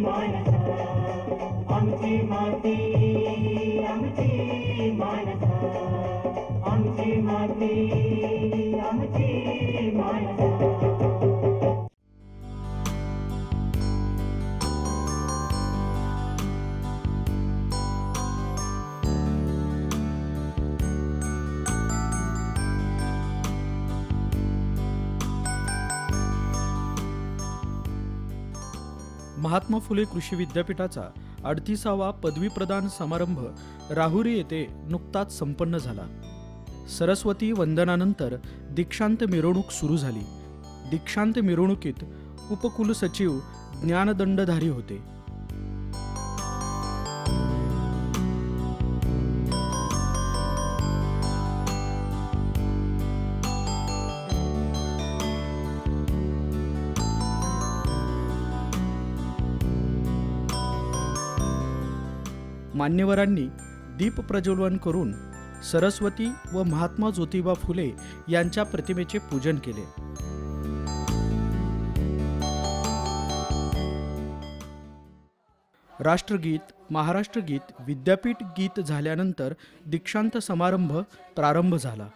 आमची माणसं आमची माती महात्मा फुले कृषी विद्यापीठाचा अडतीसावा पदवी प्रदान समारंभ राहुरी येथे नुकताच संपन्न झाला. सरस्वती वंदनानंतर दीक्षांत मिरवणूक सुरू झाली. दीक्षांत मिरवणुकीत उपकुलसचिव ज्ञानदंडधारी होते. मान्यवरांनी दीप प्रज्वलन करून सरस्वती व महात्मा ज्योतिबा फुले यांच्या प्रतिमेचे पूजन केले. राष्ट्रगीत महाराष्ट्र गीत विद्यापीठ गीत झाल्यानंतर दीक्षांत समारंभ प्रारंभ झाला.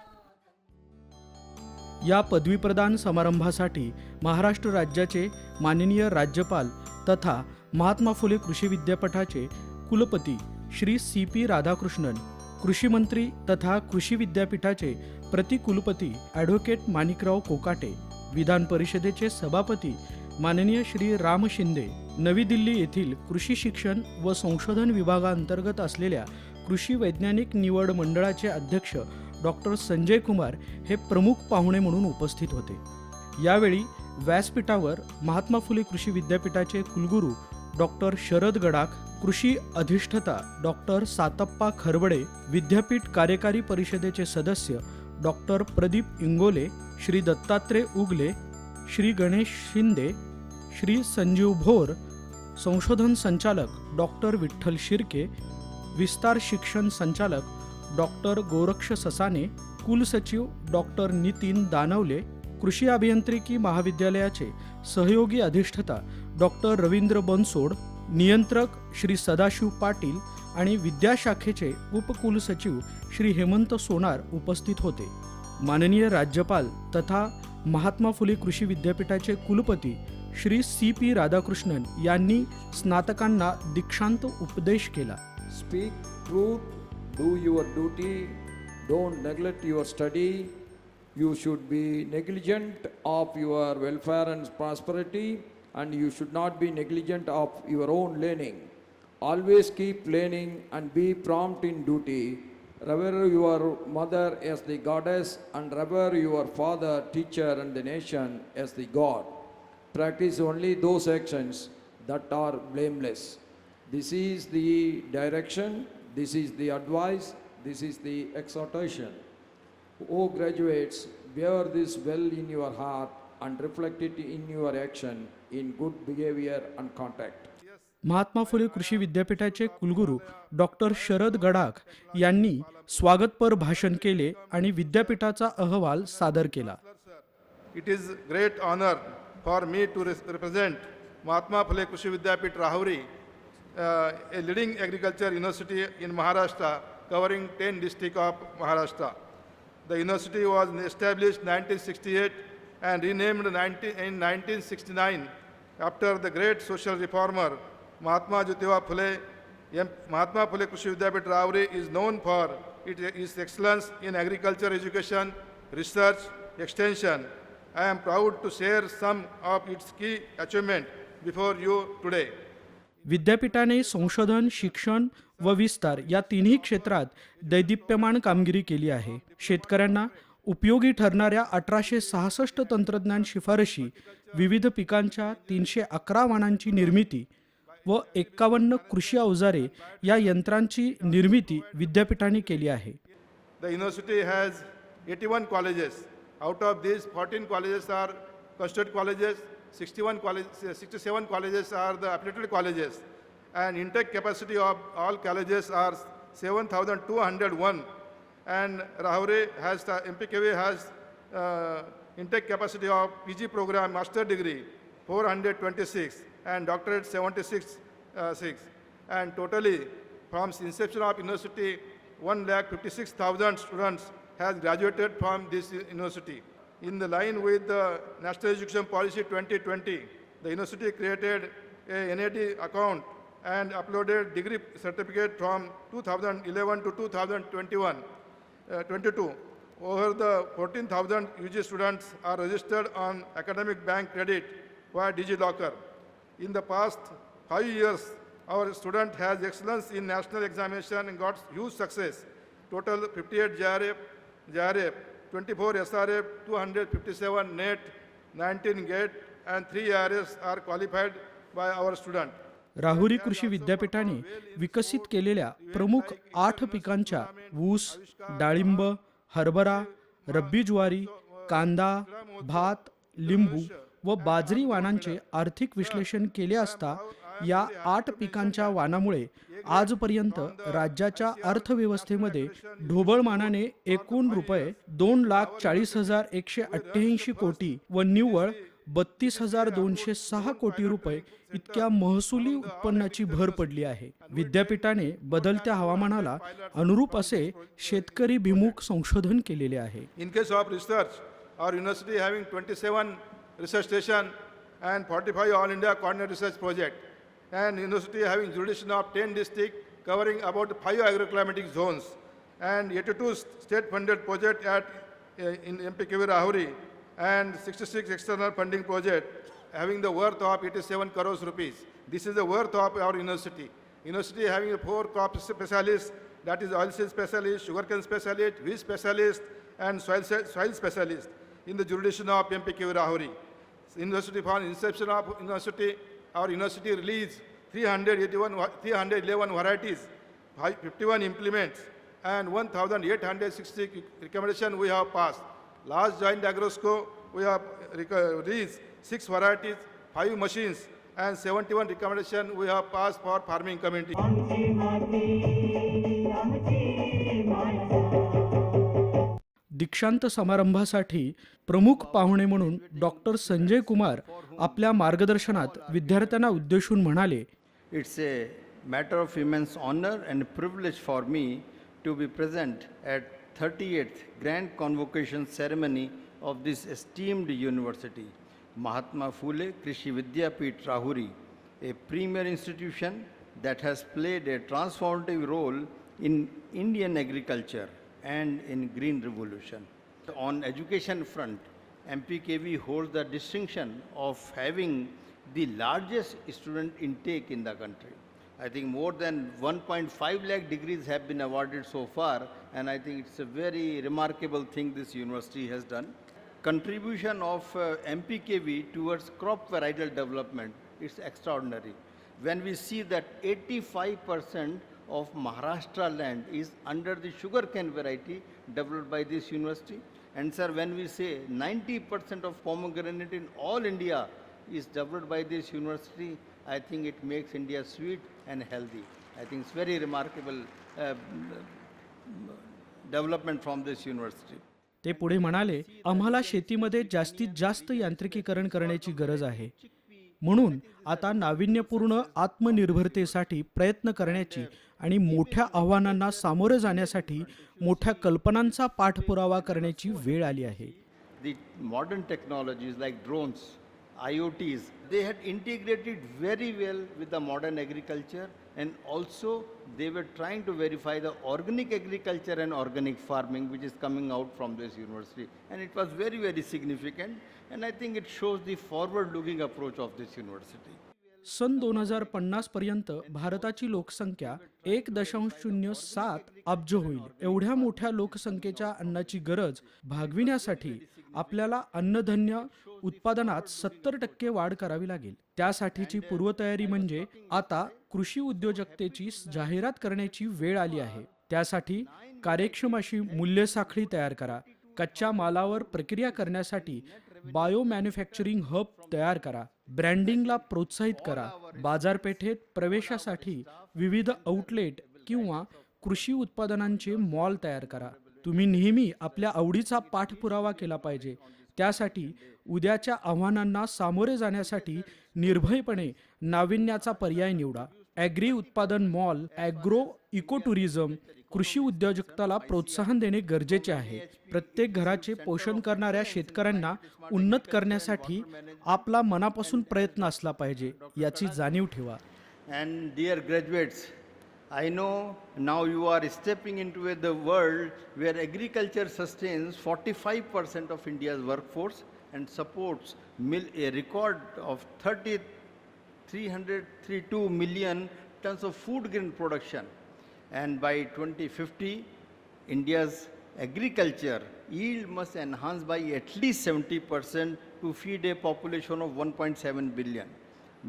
या पदवीप्रदान समारंभासाठी महाराष्ट्र राज्याचे माननीय राज्यपाल तथा महात्मा फुले कृषी विद्यापीठाचे कुलपती श्री सी पी राधाकृष्णन कृषी मंत्री तथा कृषी विद्यापीठाचे प्रतिकुलपती ॲडव्होकेट माणिकराव कोकाटे विधान परिषदेचे सभापती माननीय श्री राम शिंदे नवी दिल्ली येथील कृषी शिक्षण व संशोधन विभागांतर्गत असलेल्या कृषी वैज्ञानिक निवड मंडळाचे अध्यक्ष डॉक्टर संजय कुमार हे प्रमुख पाहुणे म्हणून उपस्थित होते. यावेळी व्यासपीठावर महात्मा फुले कृषी विद्यापीठाचे कुलगुरू डॉक्टर शरद गडाख कृषी अधिष्ठता डॉक्टर सातप्पा खरबडे विद्यापीठ कार्यकारी परिषदेचे सदस्य डॉक्टर प्रदीप इंगोले श्री दत्तात्रय उगले श्री गणेश शिंदे श्री संजीव भोर संशोधन संचालक डॉक्टर विठ्ठल शिर्के विस्तार शिक्षण संचालक डॉक्टर गोरक्ष ससाने कुलसचिव डॉक्टर नितीन दानवले कृषी अभियांत्रिकी महाविद्यालयाचे सहयोगी अधिष्ठता डॉक्टर रवींद्र बनसोड नियंत्रक श्री सदाशिव पाटील आणि विद्याशाखेचे उपकुलसचिव श्री हेमंत सोनार उपस्थित होते. माननीय राज्यपाल तथा महात्मा फुले कृषी विद्यापीठाचे कुलपती श्री सी पी राधाकृष्णन यांनी स्नातकांना दीक्षांत उपदेश केला. Speak truth do your duty don't neglect your study you should be negligent of your welfare and prosperity and you should not be negligent of your own learning. Always keep learning and be prompt in duty. Revere your mother as the goddess, and revere your father, teacher, and the nation as the God. Practice only those actions that are blameless. This is the direction, this is the advice, this is the exhortation. O graduates, bear this well in your heart and reflect it in your action in good behaviour and contact Mahatma Phule कृषी विद्यापीठाचे कुलगुरू doctor Sharad Gadakh यांनी स्वागतपर भाषण केले आणि विद्यापीठाचा अहवाल सादर केला. It is great honour for me to represent Mahatma Phule कृषी विद्यापीठ Rahuri a leading agriculture university in Maharashtra covering ten district of Maharashtra the university was establish nineteen sixty eight and renamed ninety in nineteen sixty nine after the great social reformer Mahatma Jyotiba Phule. M- Mahatma Phule Krishi Vidyapit Rahuri is known for it- its excellence in agriculture education, research, extension. I am proud to share some of its key achievements before you today. विद्यापीठाने संशोधन शिक्षण व विस्तार या तिन्ही क्षेत्रात दैदिप्यमान कामगिरी केली आहे शेतकऱ्यांना उपयोगी ठरणाऱ्या अठराशे सहासष्ट तंत्रज्ञान शिफारशी विविध पिकांच्या तीनशे अकरा वाणांची निर्मिती व एक्कावन्न कृषी अवजारे या यंत्रांची निर्मिती विद्यापीठाने केली आहे. The university has eighty one colleges out of this fourteen colleges are custard colleges sixty one college sixty seven colleges are the affiliated colleges and intake capacity of all colleges are seven thousand two hundred one And Rahure has, the MPKV has uh, intake capacity of PG program, master degree, 426, and doctorate 76, uh, six. And totally, from inception of university, 1 lakh 56,000 students has graduated from this university. In the line with the National Education Policy 2020, the university created a NAD account and uploaded degree certificate from 2011 to 2021, uh, Uh, 22. Over the 14,000 UG students are registered on academic bank credit via DigiLocker. In the past five years, our student has excellence in national examination and got huge success. Total 58 JRF, JRF, 24 SRF, 257 NET, 19 GATE, and 3 ARS are qualified by our student. Rahuri कृषी विद्यापीठाने विकसित केलेल्या प्रमुख आठ पिकांच्या ऊस डाळिंब हरभरा रब्बी ज्वारी कांदा भात लिंबू व बाजरी वाणांचे आर्थिक विश्लेषण केले असता या आठ पिकांच्या वाणामुळे आजपर्यंत राज्याच्या अर्थव्यवस्थेमध्ये ढोबळमानाने एकूण रुपये दोन लाख चाळीस हजार एकशे अठ्ठ्याऐंशी कोटी व निव्वळ बत्तीस हजार दोनशे सहा कोटी रुपये इतक्या महसुली उत्पन्नाची भर पडली आहे विद्यापीठाने बदलत्या हवामानाला अनुरूप असे शेतकरी भिमुख संशोधन केलेले आहे in case of research our university having twenty seven research station and forty five all India corner research project and university having jurisdiction of ten district covering about five agroclimatic zones and eighty two state funded project at in M P KV Rahuri and 66 external funding project having the worth of 87 crores rupees. This is the worth of our university. University having four crop specialists, that is oilseed specialist, sugarcane specialist, wheat specialist, and soil, soil specialist in the jurisdiction of MPK Rahuri. University for inception of university, our university released 381, 311 varieties, 51 implements, and 1,860 recommendation we have passed. Last joint agrosco, we have released six varieties, five machines, and 71 recommendation we have passed for farming community. दीक्षांत समारंभासाठी प्रमुख पाहुणे म्हणून doctor Sanjay Kumar आपल्या मार्गदर्शनात विद्यार्थ्यांना उद्देशून म्हणाले It's a matter of immense honor and privilege for me to be present at 38th Grand Convocation Ceremony of this esteemed university, Mahatma Phule Krishi Vidyapit Rahuri, a premier institution that has played a transformative role in Indian agriculture and in green revolution. On education front, MPKV holds the distinction of having the largest student intake in the country. I think more than 1.5 lakh degrees have been awarded so far, and I think it's a very remarkable thing this university has done. Contribution of uh, MPKV towards crop varietal development is extraordinary. When we see that 85% of Maharashtra land is under the sugarcane variety developed by this university, and sir, when we say 90% of pomegranate in all India is developed by this university, I think it makes India sweet and healthy. I think it's very remarkable uh, development from this university. ते पुढे म्हणाले आम्हाला शेतीमध्ये जास्तीत जास्त यांत्रिकीकरण करण्याची गरज आहे म्हणून आता नाविन्यपूर्ण आत्मनिर्भरतेसाठी प्रयत्न करण्याची आणि मोठ्या आव्हानांना सामोरे जाण्यासाठी मोठ्या कल्पनांचा पाठपुरावा करण्याची वेळ आली आहे the modern technologies like drones IoTs, they had integrated very well with the modern agriculture and also they were trying to verify the organic agriculture and organic farming which is coming out from this university. And it was very, very significant and I think it shows the forward looking approach of this university. सन दोन हजार पन्नास पर्यंत भारताची लोकसंख्या एक दशांश शून्य सात अब्ज होईल एवढ्या मोठ्या लोकसंख्येच्या अन्नाची गरज भागविण्यासाठी आपल्याला अन्नधान्य उत्पादनात सत्तर टक्के वाढ करावी लागेल. त्यासाठीची पूर्वतयारी म्हणजे आता कृषी उद्योजकतेची जाहिरात करण्याची वेळ आली आहे. त्यासाठी कार्यक्षम अशी मूल्य साखळी तयार करा. कच्च्या मालावर प्रक्रिया करण्यासाठी बायो मॅन्युफॅक्चरिंग हब तयार करा. ब्रँडिंगला प्रोत्साहित करा. बाजारपेठेत प्रवेशासाठी विविध आउटलेट किंवा कृषी उत्पादनांचे मॉल तयार करा. तुम्ही नेहमी आपल्या आवडीचा पाठपुरावा केला पाहिजे. त्यासाठी उद्याच्या आव्हानांना सामोरे जाण्यासाठी निर्भयपणे नाविन्याचा पर्याय निवडा. ॲग्री उत्पादन मॉल ॲग्रो इको टुरिझम कृषी उद्योजकताला प्रोत्साहन देणे गरजेचे आहे. प्रत्येक घराचे पोषण करणाऱ्या शेतकऱ्यांना उन्नत करण्यासाठी आपला मनापासून प्रयत्न असला पाहिजे याची जाणीव ठेवा. And dear graduates I know now you are stepping into a- the world where agriculture sustains 45% of India's workforce and supports mil- a record of 30, 332 million tons of food grain production. And by 2050, India's agriculture yield must enhance by at least 70% to feed a population of 1.7 billion.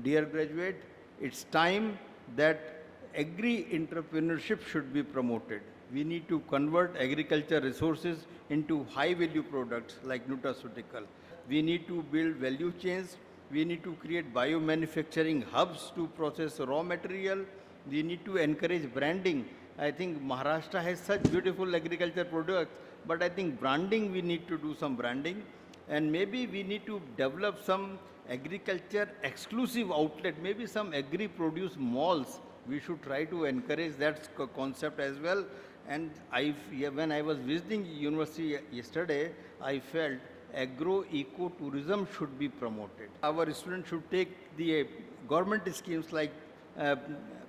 Dear graduate, it's time that agri-entrepreneurship should be promoted. We need to convert agriculture resources into high-value products like nutraceutical. We need to build value chains. We need to create biomanufacturing hubs to process raw material. We need to encourage branding. I think Maharashtra has such beautiful agriculture products, but I think branding, we need to do some branding. And maybe we need to develop some agriculture exclusive outlet, maybe some agri produce malls. We should try to encourage that concept as well. And I, when I was visiting university yesterday, I felt agro eco tourism should be promoted. Our students should take the uh, government schemes like uh,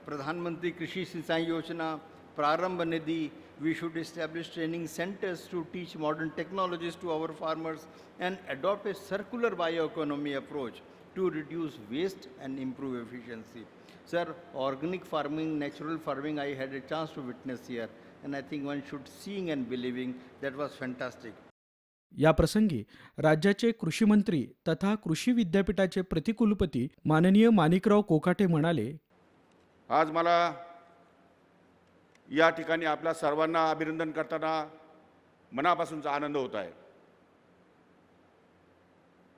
Pradhan Mantri Krishi Sinchay Yojana, Prarambha Nidhi. We should establish training centers to teach modern technologies to our farmers and adopt a circular bioeconomy approach to reduce waste and improve efficiency. Sir, organic farming, natural farming, I had a chance to witness here, and I think one should seeing and believing. That was fantastic. या प्रसंगी राज्याचे कृषी मंत्री तथा कृषी विद्यापीठाचे प्रतिकुलपती माननीय माणिकराव कोकाटे म्हणाले आज मला या ठिकाणी आपल्या सर्वांना अभिनंदन करताना मनापासूनचा आनंद होत आहे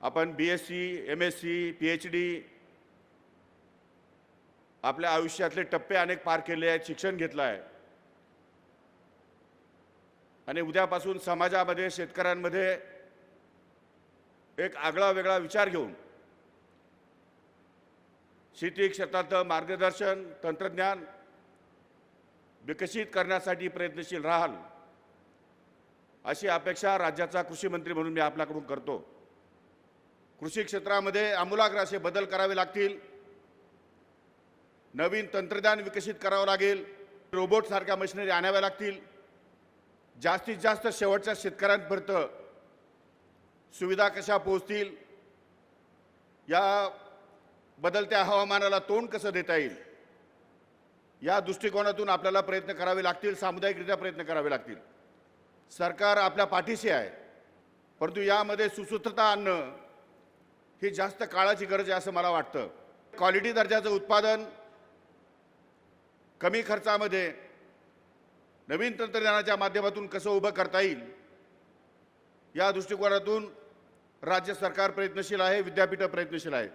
आपण B S C M S C P H D आपल्या आयुष्यातले टप्पे अनेक पार केले आहेत शिक्षण घेतलं आहे. आणि उद्यापासून समाजामध्ये शेतकऱ्यांमध्ये एक आगळा वेगळा विचार घेऊन शेती क्षेत्रातलं मार्गदर्शन तंत्रज्ञान विकसित करण्यासाठी प्रयत्नशील राहाल अशी अपेक्षा राज्याचा कृषी मंत्री म्हणून मी आपल्याकडून करतो. कृषी क्षेत्रामध्ये आमूलाग्र असे बदल करावे लागतील. नवीन तंत्रज्ञान विकसित करावं लागेल. रोबोटसारख्या मशिनरी आणाव्या लागतील. जास्तीत जास्त शेवटच्या शेतकऱ्यांपर्यंत सुविधा कशा पोहोचतील? या बदलत्या हवामानाला तोंड कसं देता येईल? या दृष्टिकोनातून आपल्याला प्रयत्न करावे लागतील सामुदायिकरित्या प्रयत्न करावे लागतील. सरकार आपल्या पाठीशी आहे. परंतु यामध्ये सुसूत्रता आणणं ही जास्त काळाची गरज आहे असं मला वाटतं. क्वालिटी दर्जाचं उत्पादन कमी खर्चामध्ये नवीन तंत्रज्ञानाच्या माध्यमातून कसं उभं करता येईल या दृष्टिकोनातून राज्य सरकार प्रयत्नशील आहे विद्यापीठं प्रयत्नशील माणसं.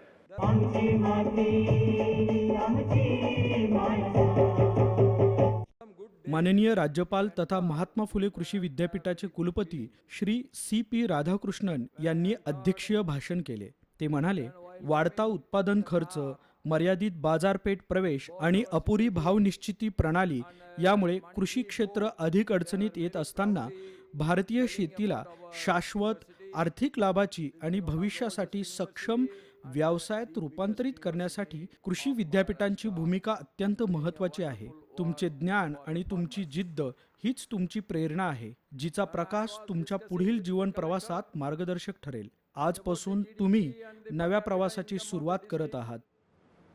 माननीय राज्यपाल तथा महात्मा फुले कृषी विद्यापीठाचे कुलपती श्री सी पी राधाकृष्णन यांनी अध्यक्षीय भाषण केले. ते म्हणाले वाढता उत्पादन खर्च मर्यादित बाजारपेठ प्रवेश आणि अपुरी भाव निश्चिती प्रणाली यामुळे कृषी क्षेत्र अधिक अडचणीत येत असताना भारतीय शेतीला शाश्वत आर्थिक लाभाची आणि भविष्यासाठी सक्षम व्यवसायात रूपांतरित करण्यासाठी कृषी विद्यापीठांची भूमिका अत्यंत महत्त्वाची आहे. तुमचे ज्ञान आणि तुमची जिद्द हीच तुमची प्रेरणा आहे जिचा प्रकाश तुमच्या पुढील जीवन प्रवासात मार्गदर्शक ठरेल. आजपासून तुम्ही नव्या प्रवासाची सुरुवात करत आहात.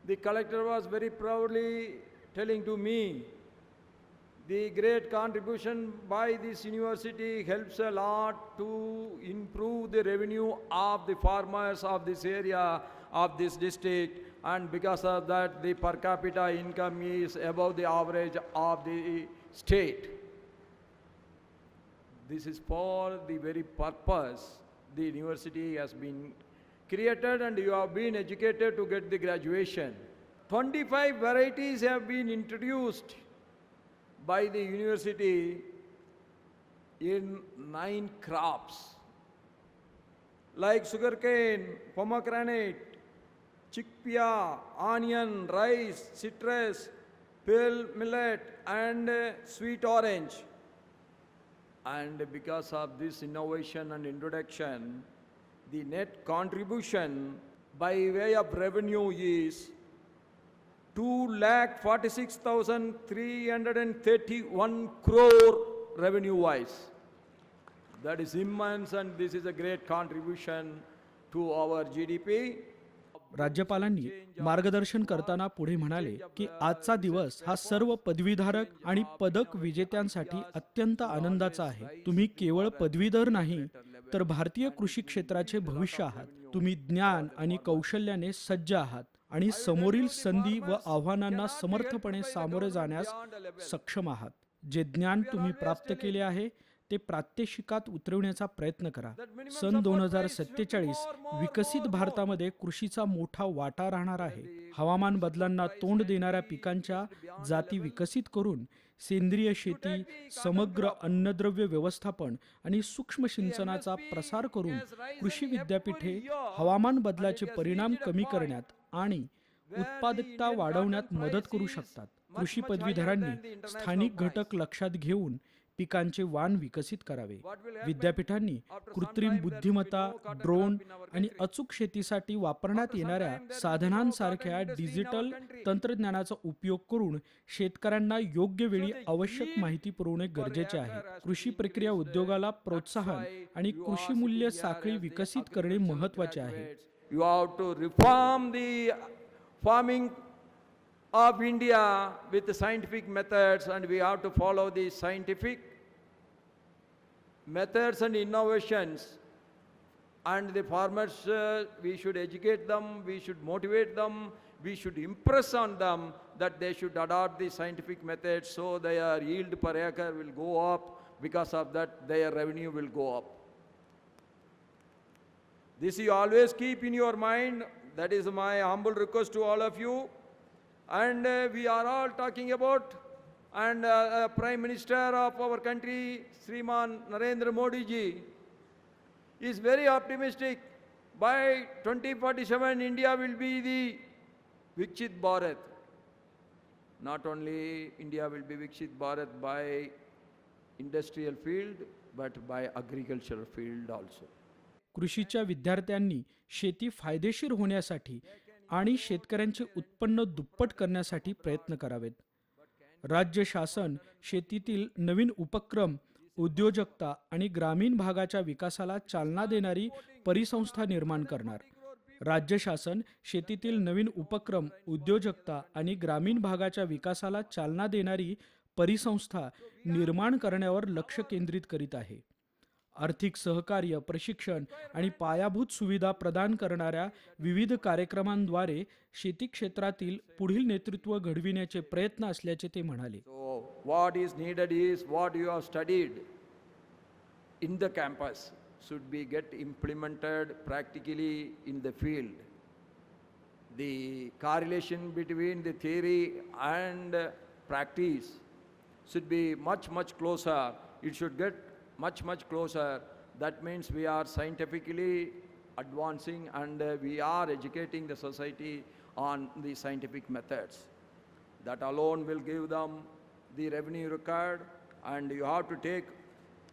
The collector was very proudly telling to me, the great contribution by this university helps a lot to improve the revenue of the farmers of this area, of this district, and because of that, the per capita income is above the average of the state. This is for the very purpose the university has been created and you have been educated to get the graduation. 25 varieties have been introduced by the university in nine crops like sugarcane, pomegranate, chickpea, onion, rice, citrus, pale millet, and uh, sweet orange. And because of this innovation and introduction, the net contribution by way of revenue is two lakh forty-six thousand three hundred and thirty-one crore revenue-wise. That is immense and this is a great contribution to our GDP. राज्यपालांनी मार्गदर्शन करताना पुढे म्हणाले की आजचा दिवस हा सर्व पदवीधारक आणि पदक विजेत्यांसाठी अत्यंत आनंदाचा आहे तुम्ही केवळ पदवीधर नाही तर भारतीय कृषी क्षेत्राचे भविष्य आहात. तुम्ही ज्ञान आणि कौशल्याने सज्ज आहात आणि समोरील संधी व आव्हानांना समर्थपणे सामोरे जाण्यास सक्षम आहात. जे ज्ञान तुम्ही प्राप्त केले आहे ते प्रात्यक्षिकात उतरवण्याचा प्रयत्न करा. सन दोन हजार सत्तेचाळीस विकसित भारतामध्ये कृषीचा मोठा वाटा राहणार आहे. हवामान बदलांना तोंड देणाऱ्या पिकांच्या जाती विकसित करून सेंद्रिय शेती समग्र अन्नद्रव्य व्यवस्थापन आणि सूक्ष्म सिंचनाचा प्रसार करून कृषी विद्यापीठे हवामान बदलाचे परिणाम कमी करण्यात आणि उत्पादकता वाढवण्यात मदत करू शकतात. कृषी पदवीधरांनी स्थानिक घटक लक्षात घेऊन पिकांचे वाण विकसित करावे. विद्यापीठांनी कृत्रिम बुद्धिमत्ता ड्रोन आणि अचूक शेतीसाठी वापरण्यात येणाऱ्या साधनांसारख्या डिजिटल तंत्रज्ञानाचा उपयोग करून शेतकऱ्यांना योग्य वेळी आवश्यक माहिती पुरवणे गरजेचे आहे. कृषी प्रक्रिया उद्योगाला प्रोत्साहन आणि कृषी मूल्य साखळी विकसित करणे महत्त्वाचे आहे. have to reform the farming of India with the scientific methods and we have to follow the scientific methods and innovations. And the farmers, uh, we should educate them, we should motivate them, we should impress on them that they should adopt the scientific methods so their yield per acre will go up. Because of that, their revenue will go up. This you always keep in your mind. That is my humble request to all of you. And uh, we are all talking about, and uh, uh, Prime Minister of our country, Sriman Narendra Modi ji, is very optimistic. By 2047, India will be the Vikshit Bharat. Not only India will be Vikshit Bharat by industrial field, but by agricultural field also. कृषीच्या विद्यार्थ्यांनी शेती फायदेशीर होण्यासाठी आणि शेतकऱ्यांचे उत्पन्न दुप्पट करण्यासाठी प्रयत्न करावेत राज्य शासन शेतीतील नवीन उपक्रम उद्योजकता आणि ग्रामीण भागाच्या विकासाला चालना देणारी परिसंस्था निर्माण करणार. राज्य शासन शेतीतील नवीन उपक्रम उद्योजकता आणि ग्रामीण भागाच्या विकासाला चालना देणारी परिसंस्था निर्माण करण्यावर लक्ष केंद्रित करीत आहे. आर्थिक सहकार्य प्रशिक्षण आणि पायाभूत सुविधा प्रदान करणाऱ्या विविध कार्यक्रमांद्वारे शेती क्षेत्रातील पुढील नेतृत्व घडविण्याचे प्रयत्न असल्याचे ते म्हणाले. What is needed is what you have studied in the campus should be get implemented practically in the field the correlation between the theory and practice should be much much close it should get much, much closer. That means we are scientifically advancing and uh, we are educating the society on the scientific methods. That alone will give them the revenue required and you have to take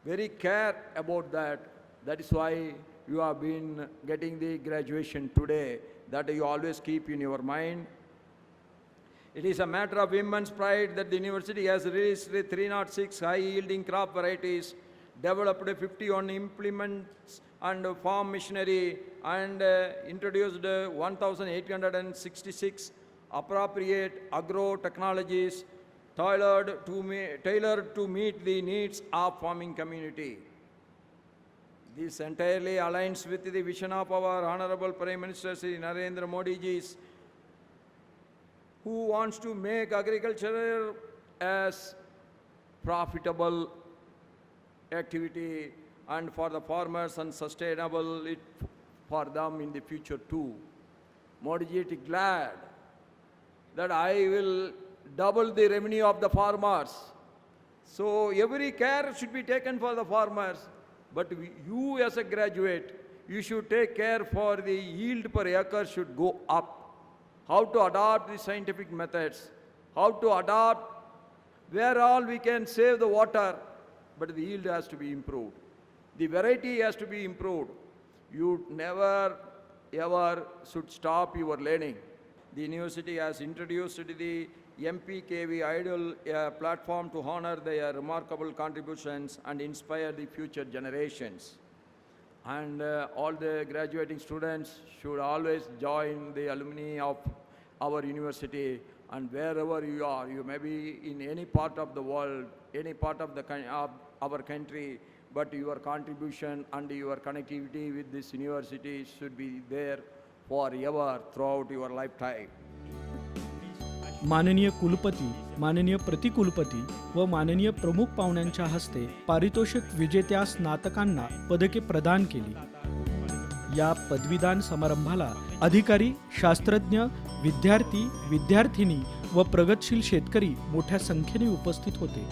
very care about that. That is why you have been getting the graduation today. That you always keep in your mind. It is a matter of immense pride that the university has released the 306 high-yielding crop varieties, developed 51 implements and farm machinery, and uh, introduced uh, 1,866 appropriate agro technologies tailored to, tailored to meet the needs of farming community. This entirely aligns with the vision of our Honorable Prime Minister Sri Narendra Modi who wants to make agriculture as profitable activity and for the farmers and sustainable it for them in the future too. Modi ji is glad that I will double the revenue of the farmers. So every care should be taken for the farmers. But you as a graduate, you should take care for the yield per acre should go up. How to adopt the scientific methods, how to adopt where all we can save the water, but the yield has to be improved. The variety has to be improved. You never ever should stop your learning. The university has introduced the MPKV Idol uh, platform to honor their remarkable contributions and inspire the future generations. And uh, all the graduating students should always join the alumni of our university. And wherever you are, you may be in any part of the world, any part of the of our country, but your contribution and your connectivity with this university should be there forever throughout your lifetime. माननीय कुलपती माननीय प्रतिकुलपती व माननीय प्रमुख पाहुण्यांच्या हस्ते पारितोषिक विजेत्या स्नातकांना पदके प्रदान केली या पदवीदान समारंभाला अधिकारी शास्त्रज्ञ विद्यार्थी विद्यार्थिनी व प्रगतशील शेतकरी मोठ्या संख्येने उपस्थित होते